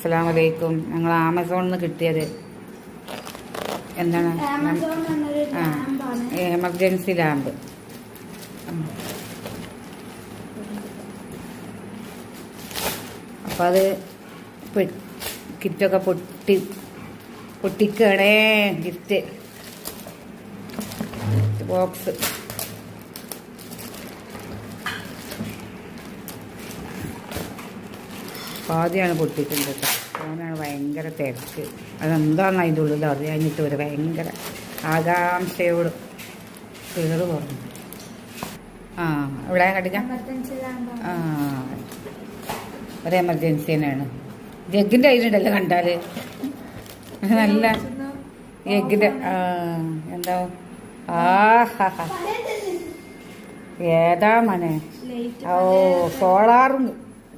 അസ്സാം വലൈക്കും ഞങ്ങൾ ആമസോണിൽ നിന്ന് കിട്ടിയത് എന്താണ് ആ എമർജൻസി ലാമ്പ്. അപ്പം അത് കിറ്റൊക്കെ പൊട്ടി പൊട്ടിക്കണേ ഗിഫ്റ്റ് ബോക്സ് പാതിയാണ് പൊട്ടിക്കുന്നത് ഫോണാണ് ഭയങ്കര തിരക്ക്. അതെന്താണെന്ന് അതിന്റെ ഉള്ളിൽ അറിയാഞ്ഞിട്ട് ഒരു ഭയങ്കര ആകാംക്ഷയോട് കയറ് പറഞ്ഞു ആ ഇവിടെ കടിക്കാം ആ ഒരു എമർജൻസി തന്നെയാണ്. ജഗ്ഗിന്റെ കയ്യിലുണ്ടല്ലോ കണ്ടാൽ നല്ല എഗ്ഗിന്റെ എന്താ? ആ ഏതാ മനെ? ഓ സോളാർ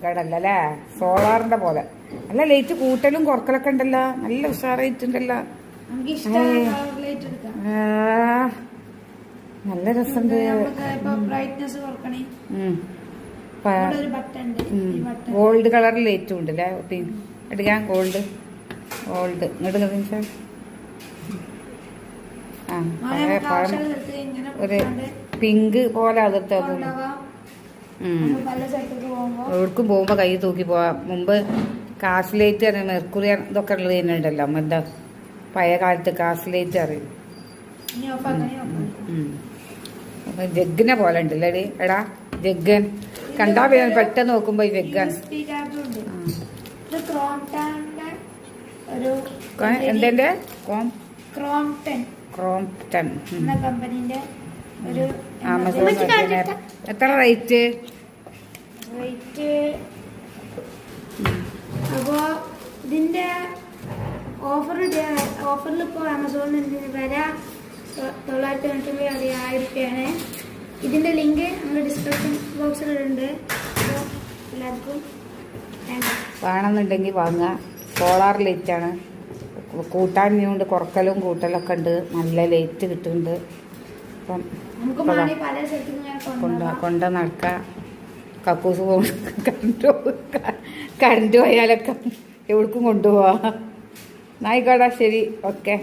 കടല്ലേ സോളാറിന്റെ പോലെ. അല്ല ലൈറ്റ് കൂട്ടലും കുറക്കലൊക്കെ ഉണ്ടല്ലോ. നല്ല ഉഷാറായിട്ടുണ്ടല്ലോ നല്ല രസമുണ്ട്. ഗോൾഡ് കളർ ലൈറ്റും ഉണ്ട്. അല്ലേ എടുക്കാൻ ഗോൾഡ് ഗോൾഡ് ഇങ്ങോട്ട് കത്തിച്ചാ ആ പഴം. ഒരു പിങ്ക് പോലെ അതിർത്ത് എവിടേക്കും പോകുമ്പോൾ കൈ തൂക്കി പോവാം. മുമ്പ് കാസ്ലേറ്റ് അറിയാം മെർക്കുറി ഇതൊക്കെ ഉള്ളത് തന്നെ ഉണ്ടല്ലോ. എന്താ പഴയ കാലത്ത് കാസ്ലേറ്റ് അറിയും ജഗ്ഗിനെ പോലെ ഉണ്ടല്ലേ എടി? ജഗ്ഗൻ. കണ്ടാ പെട്ടെന്ന് നോക്കുമ്പോ ഈ ജഗ്ഗൻ സ്പീക്കർ ഉണ്ട് ആ. ഇത് ക്രോംടന്റെ ഒരു കൊ- കോം ക്രോംടൺ ക്രോംപ്റ്റൺ എന്ന കമ്പനിന്റെ ആമസോൺ എത്ര റേറ്റ്? റേറ്റ് അപ്പോ ഇതിന്റെ ഓഫർ ഓഫറിൽ ഇപ്പോൾ ആമസോണിൽ വില തൊള്ളായിരത്തി തൊണ്ണൂറ്റി ഒമ്പത് ആയിരം രൂപയാണ് ഇതിന്റെ ലിങ്ക് നമ്മൾ ഡിസ്ക്രിപ്ഷൻ ബോക്സിലുണ്ട് എല്ലാവർക്കും വേണമെന്നുണ്ടെങ്കിൽ വാങ്ങുക. സോളാർ ലൈറ്റാണ് കൂട്ടാൻ കൊണ്ട് കുറക്കലും കൂട്ടലൊക്കെ ഉണ്ട്. നല്ല ലൈറ്റ് കിട്ടുന്നുണ്ട്. അപ്പം കൊണ്ട നടക്ക. കക്കൂസ് പോകും കറണ്ട് കറണ്ട് പോയാലൊക്കെ എവിടേക്കും കൊണ്ടുപോവാ. എന്നായിക്കോട്ടെ ശരി. ഓക്കെ.